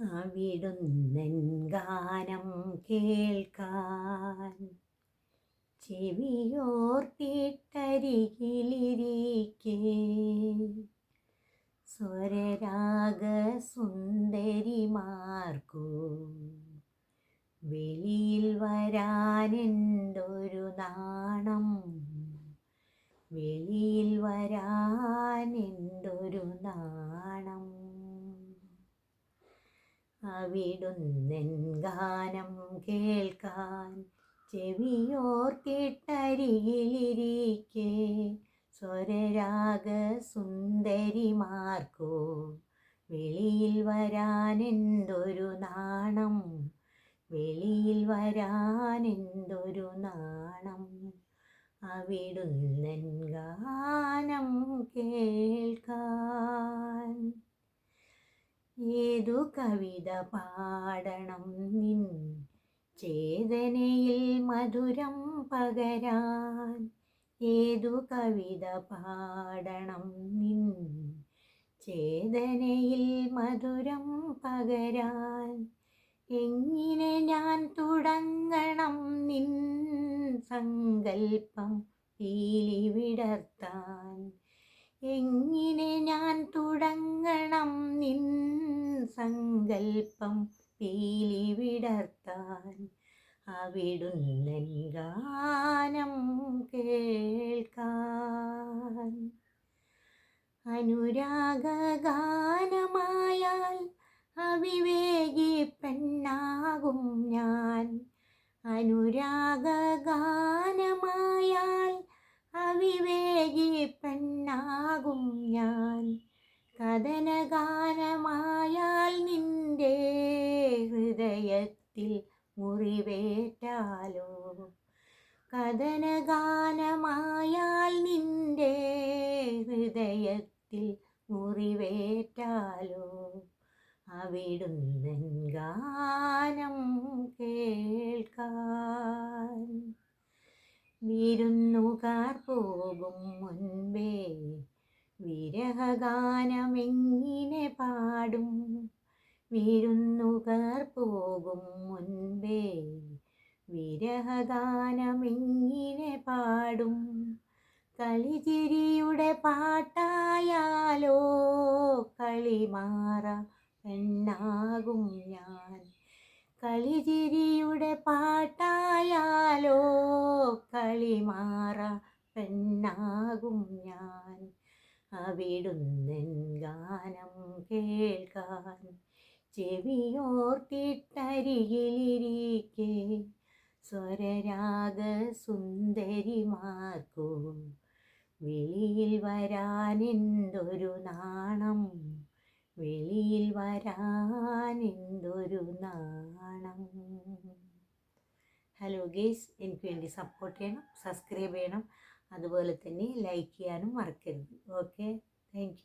അവിടുന്നൻ ഗാനം കേൾക്കാൻ. ചെവിയോർത്തിട്ടരികിലിരിക്കേ. സ്വരരാഗ സുന്ദരിമാർക്കു വെളിയിൽ വരാനെന്തൊരു നാണം. വെളിയിൽ വരാനെന്തൊരു നാണം. അവിടുന്നൻ ഗാനം കേൾക്കാൻ ചെവിയോർക്കിട്ടരികിലിരിക്കെ സ്വരരാഗ സുന്ദരിമാർക്കോ വെളിയിൽ വരാനെന്തൊരു നാണം? വെളിയിൽ വരാനെന്തൊരു നാണം? അവിടുന്നൻ ഗാനം കേൾക്കാൻ ഏതു കവിത പാടണം നിൻ ചേതനയിൽ മധുരം പകരാൻ. ഏതു കവിത പാടണം നിൻ ചേതനയിൽ മധുരം പകരാൻ. എങ്ങനെ ഞാൻ തുടങ്ങണം നിൻ സങ്കൽപ്പം പീലി വിടർത്താൻ. എങ്ങനെ ഞാൻ തുടങ്ങണം നിൻ സങ്കൽപ്പം പീലി വിടർത്താൻ? അവിടുന്നൻ ഗാനം കേൾക്കാൻ. അനുരാഗാനമായാൽ അവിവേകി പെണ്ണാകും ഞാൻ. അനുരാഗ അനുരാഗാനമായാൽ അവിവേകി പെണ്ണാകും ഞാൻ. കഥനഗാനമായാൽ നിന്റെ ഹൃദയത്തിൽ മുറിവേറ്റാലോ. കഥനഗാനമായാൽ നിന്റെ ഹൃദയത്തിൽ മുറിവേറ്റാലോ. അവിടുന്നൻ ഗാനം കേൾക്കാൻ വിരുന്നുകാർ പോകും മുൻപേ വിരഹഗാനമെങ്ങിനെ പാടും. വിരുന്നുകാർ പോകും മുൻപേ വിരഹഗാനമെങ്ങിനെ പാടും. കളിചിരിയുടെ പാട്ടായാലോ കളിമാറ പെണ്ണാകും ഞാൻ. കളിചിരിയുടെ പാട്ടായാലോ കളിമാറ പെണ്ണാകും ഞാൻ. അവിടുന്നൻ ഗാനം കേൾക്കാൻ ചെവിയോർത്തിട്ടരികിലിരിക്കെ. സ്വരരാഗ സുന്ദരിമാർക്കു വെളിയിൽ വരാനെന്തൊരു നാണം. വെളിയിൽ വരാനെന്തൊരു നാണം. ഹലോ ഗേസ് എനിക്ക് വേണ്ടി സപ്പോർട്ട് ചെയ്യണം സബ്സ്ക്രൈബ് ചെയ്യണം. അതുപോലെ തന്നെ ലൈക്ക് ചെയ്യാനും മറക്കരുത്. Okay thank